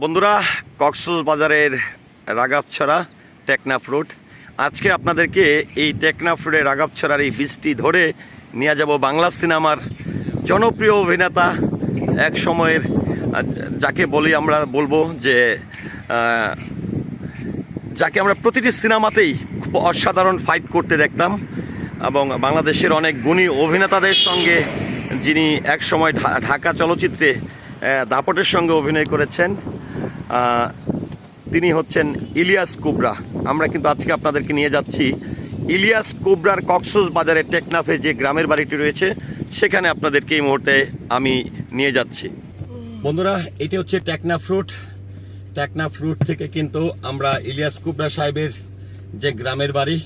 বন্ধুরা, কক্সবাজারের বাজারের রাগাবছড়া টেকনা ফ্রুট আজকে আপনাদেরকে এই টেকনা ফ্রুটের রাগাবছড়ার এই বৃষ্টি ধরে নিয়ে যাব বাংলা সিনেমার জনপ্রিয় অভিনেতা এক সময়ের, যাকে বলি আমরা বলব যে যাকে আমরা প্রতিটি সিনেমাতেই খুব অসাধারণ ফাইট করতে দেখতাম এবং বাংলাদেশের অনেক গুণী অভিনেতাদের সঙ্গে যিনি এক সময় ঢাকা চলচ্চিত্রে দাপটের সঙ্গে অভিনয় করেছেন। তিনি হচ্ছেন ইলিয়াস কুবরা। আমরা কিন্তু আজকে আপনাদেরকে নিয়ে যাচ্ছি ইলিয়াস কুবরার কক্সস বাজারে টেকনাফে যে গ্রামের বাড়িটি রয়েছে, সেখানে আপনাদেরকে এই মুহূর্তে আমি নিয়ে যাচ্ছি। বন্ধুরা, এটি হচ্ছে টেকনা ফ্রুট টেকনা ফ্রুট থেকে কিন্তু আমরা ইলিয়াস কুবরা সাহেবের যে গ্রামের বাড়ি,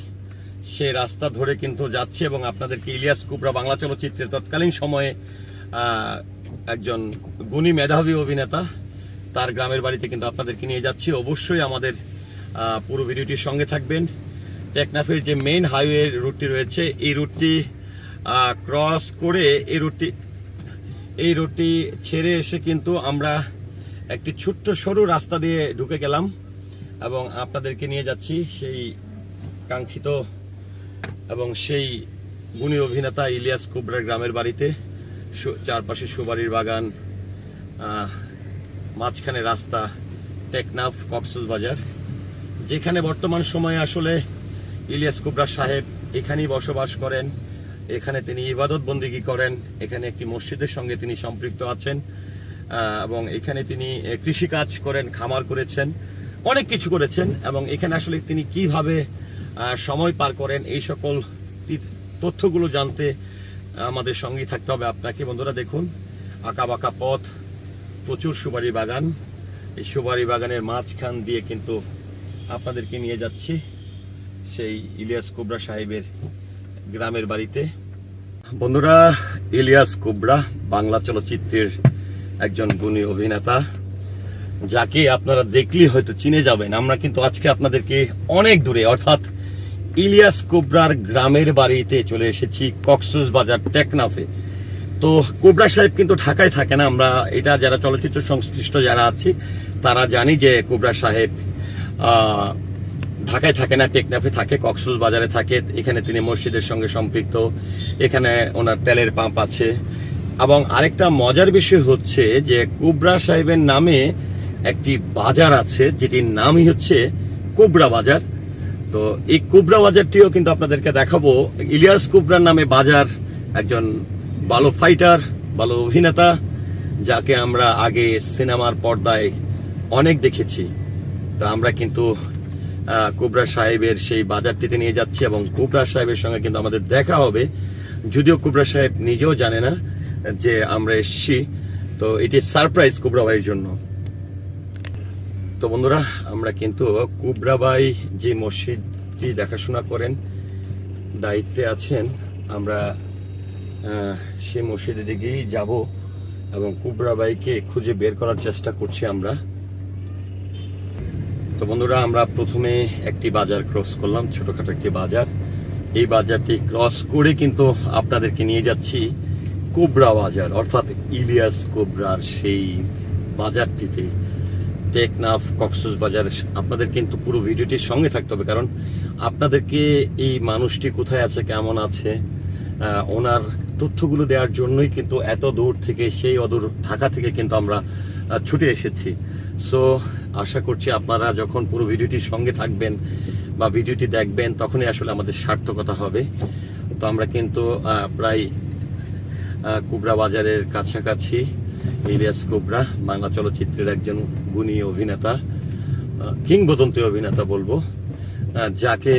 সে রাস্তা ধরে কিন্তু যাচ্ছি এবং আপনাদেরকে ইলিয়াস কুবরা বাংলা চলচ্চিত্রের তৎকালীন সময়ে একজন গুণী মেধাবী অভিনেতা, তার গ্রামের বাড়িতে কিন্তু আপনাদেরকে নিয়ে যাচ্ছি। অবশ্যই আমাদের পুরো ভিডিওটির সঙ্গে থাকবেন। টেকনাফের যে মেইন হাইওয়ে রুটটি রয়েছে, এই রুটটি ক্রস করে এই রুটটি এই রুটটি ছেড়ে এসে কিন্তু আমরা একটি ছোট্ট সরু রাস্তা দিয়ে ঢুকে গেলাম এবং আপনাদেরকে নিয়ে যাচ্ছি সেই কাঙ্ক্ষিত এবং সেই গুণী অভিনেতা ইলিয়াস কুবরার গ্রামের বাড়িতে। চারপাশে সুবাড়ির বাগান মাঝখানে রাস্তা, টেকনাফ কক্সবাজার বাজার। যেখানে বর্তমান সময়ে আসলে ইলিয়াস কুবরা সাহেব এখানেই বসবাস করেন। এখানে তিনি ইবাদত বন্দিগি করেন। এখানে একটি মসজিদের সঙ্গে তিনি সম্পৃক্ত আছেন এবং এখানে তিনি কৃষিকাজ করেন, খামার করেছেন, অনেক কিছু করেছেন, এবং এখানে আসলে তিনি কীভাবে সময় পার করেন, এই সকল তথ্যগুলো জানতে আমাদের সঙ্গেই থাকতে হবে আপনাকে। বন্ধুরা দেখুন আঁকা বাঁকা পথ, প্রচুর সুপারি বাগান। এই সুপারি বাগানের মাঝখান দিয়ে কিন্তু আপনাদেরকে নিয়ে যাচ্ছি সেই ইলিয়াস কোবরা সাহেবের গ্রামের বাড়িতে। বন্ধুরা, ইলিয়াস কোবরা বাংলা চলচ্চিত্রের একজন গুণী অভিনেতা, যাকে আপনারা দেখলেই হয়তো চিনে যাবেন। আমরা কিন্তু আজকে আপনাদেরকে অনেক দূরে, অর্থাৎ ইলিয়াস কোবরার গ্রামের বাড়িতে চলে এসেছি কক্সস বাজার টেকনাফে। তো কোবরা সাহেব কিন্তু ঢাকায় থাকে না, আমরা এটা যারা চলচ্চিত্র সংশ্লিষ্ট যারা আছি, তারা জানি যে কোবরা সাহেব ঢাকায় থাকে না, টেকনাফে থাকে কক্সবাজারে বাজারে থাকে, এখানে তিনি মসজিদের সঙ্গে সম্পৃক্ত, এখানে ওনার তেলের পাম্প আছে। এবং আরেকটা মজার বিষয় হচ্ছে যে কুবরা সাহেবের নামে একটি বাজার আছে, যেটির নামই হচ্ছে কুবরা বাজার। তো এই কুবরা বাজারটিও কিন্তু আপনাদেরকে দেখাবো। ইলিয়াস কুবরার নামে বাজার একজন ভালো ফাইটার ভালো অভিনেতা, যাকে আমরা আগে সিনেমার পর্দায় অনেক দেখেছি। তা আমরা কিন্তু কুবরা সাহেবের সেই বাজারটিতে নিয়ে যাচ্ছি এবং কুবরা সাহেবের সঙ্গে কিন্তু আমাদের দেখা হবে। যদিও কুবরা সাহেব নিজেও জানে না যে আমরা এসছি। তো এটি সারপ্রাইজ কুবরা ভাইয়ের জন্য। তো বন্ধুরা, আমরা কিন্তু কুবরাবাই যে মসজিদটি দেখাশোনা করেন, দায়িত্বে আছেন, আমরা সেই মসজিদের দিকেই যাব এবং কুবরাবাইকে খুঁজে বের করার চেষ্টা করছি আমরা। তো বন্ধুরা, আমরা প্রথমে একটি বাজার ক্রস করলাম, ছোটখাটো একটি বাজার। এই বাজারটি ক্রস করে কিন্তু আপনাদেরকে নিয়ে যাচ্ছি কোবরা বাজার, অর্থাৎ ইলিয়াস কোবরার সেই বাজারটিতে। টেকনাফ কক্সস বাজার আপনাদের কিন্তু পুরো ভিডিওটির সঙ্গে থাকতে হবে, কারণ আপনাদেরকে এই মানুষটি কোথায় আছে, কেমন আছে ওনার তথ্যগুলো দেওয়ার জন্যই কিন্তু এত দূর থেকে, সেই অদূর ঢাকা থেকে কিন্তু আমরা ছুটে এসেছি। সো আশা করছি আপনারা যখন পুরো ভিডিওটির সঙ্গে থাকবেন বা ভিডিওটি দেখবেন, তখনই আসলে আমাদের সার্থকতা হবে। তো আমরা কিন্তু প্রায় কুবরা বাজারের কাছাকাছি ইলিয়াস কোবরা বাংলা চলচ্চিত্রের একজন গুণী অভিনেতা কিংবদন্তি অভিনেতা বলব যাকে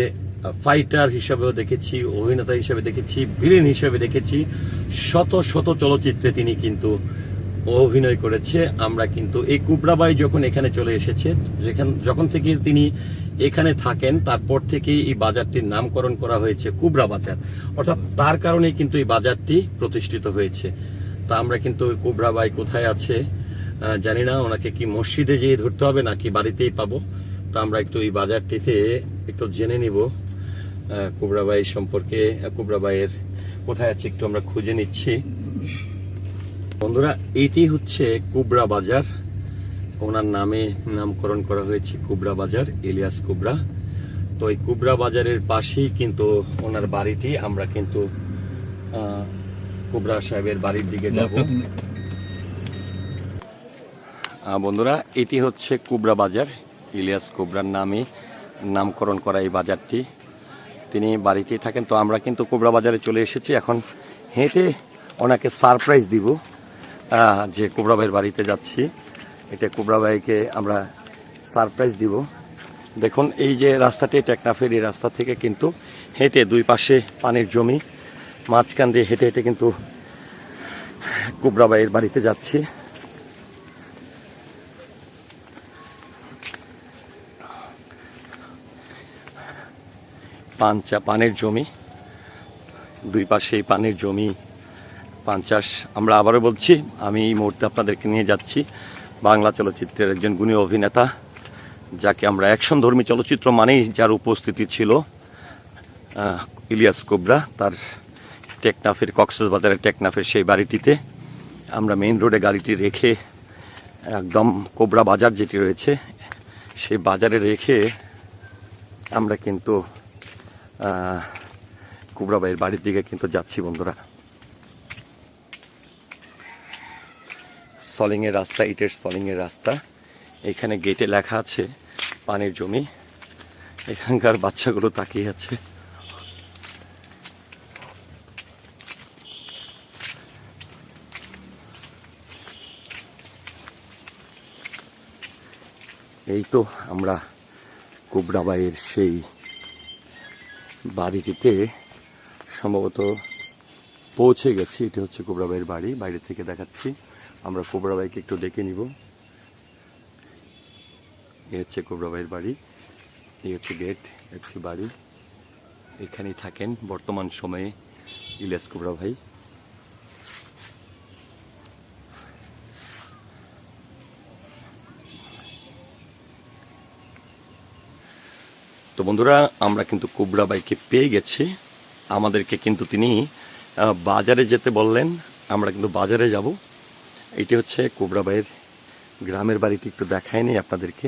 ফাইটার হিসাবেও দেখেছি, অভিনেতা হিসাবে দেখেছি ভিলেন হিসাবে দেখেছি। শত শত চলচ্চিত্রে তিনি কিন্তু অভিনয় করেছে। আমরা কিন্তু এই কুবরাবাই যখন এখানে চলে এসেছে, যেখান যখন থেকে তিনি এখানে থাকেন, তারপর থেকেই এই বাজারটির নামকরণ করা হয়েছে কুবরা বাজার। অর্থাৎ তার কারণেই কিন্তু এই বাজারটি প্রতিষ্ঠিত হয়েছে। তা আমরা কিন্তু ওই কুবরাবাই কোথায় আছে জানি না ওনাকে কি মসজিদে যেয়ে ধরতে হবে নাকি বাড়িতেই পাবো? তো আমরা একটু এই বাজারটিতে একটু জেনে নিব। কুবরাবাই সম্পর্কে আহ, কুবরাবাইয়ের কোথায় আছে একটু আমরা খুঁজে নিচ্ছি। বন্ধুরা এটি হচ্ছে কুবরা বাজার। ওনার নামে নামকরণ করা হয়েছে কুবরা বাজার ইলিয়াস কুবরা। তো এই কুবরা বাজারের পাশেই কিন্তু ওনার বাড়িটি আমরা কিন্তু কুবরা সাহেবের বাড়ির দিকে যাব। বন্ধুরা এটি হচ্ছে কুবরা বাজার ইলিয়াস কুবরার নামে নামকরণ করা এই বাজারটি। তিনি বাড়িতেই থাকেন তো আমরা কিন্তু কুবরা বাজারে চলে এসেছি। এখন হেঁটে ওনাকে সারপ্রাইজ দিব যে কুবরা ভাইয়ের বাড়িতে যাচ্ছি। এটা কুবরা ভাইকে আমরা সারপ্রাইজ দিব। দেখুন এই যে রাস্তাটি টেকনাফের এই রাস্তা থেকে কিন্তু হেঁটে দুই পাশে পানির জমি মাঝখান দিয়ে হেঁটে হেঁটে কিন্তু কুবরা ভাইয়ের বাড়িতে যাচ্ছি। পাঞ্চা পানের জমি, দুই পাশে এই পানের জমি পান চাষ আমরা আবারও বলছি, আমি এই মুহূর্তে আপনাদেরকে নিয়ে যাচ্ছি বাংলা চলচ্চিত্রের একজন গুণী অভিনেতা, যাকে আমরা অ্যাকশন ধর্মী চলচ্চিত্র মানেই যার উপস্থিতি ছিল ইলিয়াস কোবরা, তার টেকনাফের, কক্সবাজারের টেকনাফের সেই বাড়িটিতে আমরা মেইন রোডে গাড়িটি রেখে একদম কোবরা বাজার যেটি রয়েছে, সেই বাজারে রেখে আমরা কিন্তু কুবরা ভাইয়ের বাড়ির দিকে কিন্তু যাচ্ছি বন্ধুরা। সলিংয়ের রাস্তা, ইটের সলিংয়ের রাস্তা। এখানে গেটে লেখা আছে, পানির জমি। এখানকার বাচ্চাগুলো তাকিয়ে আছে। এই তো আমরা কুবরাবাইয়ের সেই বাড়িটিতে সম্ভবত পৌঁছে গেছি। এটি হচ্ছে কোবরাবাইয়ের বাড়ি। বাইরে থেকে দেখাচ্ছি। আমরা কোবরাবাইকে একটু ডেকে নিব। এ হচ্ছে কোবরাবাইয়ের বাড়ি। এই হচ্ছে গেট হচ্ছে বাড়ি। এখানেই থাকেন বর্তমান সময়ে ইলিয়াস কোবরা ভাই তো বন্ধুরা, আমরা কিন্তু কুবরা বাইকে পেয়ে গেছি। আমাদেরকে কিন্তু তিনি বাজারে যেতে বললেন। আমরা কিন্তু বাজারে যাব। এটি হচ্ছে কুবরা বাইয়ের গ্রামের বাড়িটি, একটু দেখায়নি আপনাদেরকে।